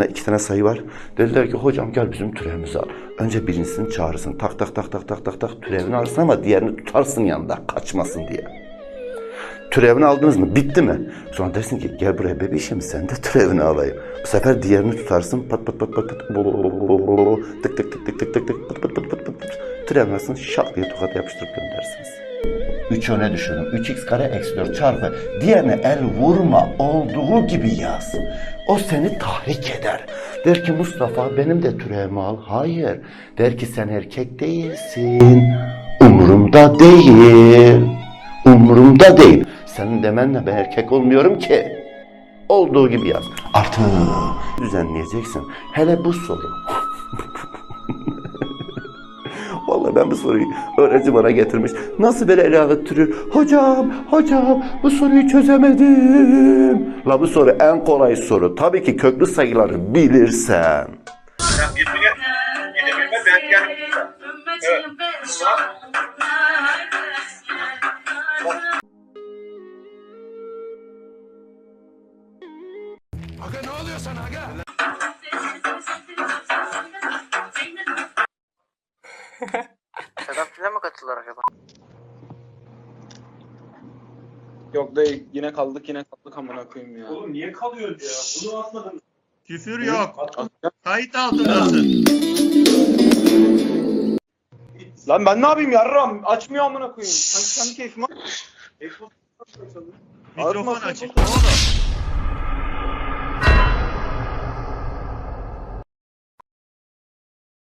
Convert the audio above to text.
iki tane sayı var. Dediler ki hocam gel bizim türevimizi al. Önce birincisini çağırırsın. Tak tak tak tak tak tak tak türevini alırsın ama diğerini tutarsın yanında kaçmasın diye. Türevini aldınız mı? Bitti mi? Sonra dersin ki gel buraya bebişim sen de türevini alayım. Bu sefer diğerini tutarsın. Pat pat pat pat pat. Tık tık tık tık tık tık tık. Pat pat pat pat pat. Türevini alırsın şak diye tokat yapıştırıp göndersiniz. 3 öne düşürdüm. 3x kare eksi 4 çarpı. Diğerine el vurma olduğu gibi yaz. O seni tahrik eder. Der ki Mustafa benim de türevimi al. Hayır. Der ki sen erkek değilsin. Umurumda değil. Umurumda değil. Senin demenle ben erkek olmuyorum ki. Olduğu gibi yaz. Artı düzenleyeceksin. Hele bu soru. Ben bu soruyu öğrenci bana getirmiş. Nasıl böyle ele alıştırıyor? Hocam, hocam bu soruyu çözemedim. La bu soru en kolay soru. Tabii ki köklü sayıları bilirsen. Sen yirmi gel. Yedi bilme katılır acaba? Yok dayı yine kaldık yine kaldık amına koyayım ya. Oğlum niye kalıyorsun ya? Bunu atmadın. Küfür yok. At- Kayıt altındasın. Lan ben ne yapayım yarram? Açmıyor amına koyayım. Sanki kendi keyfime. Mikrofon açık oğlum.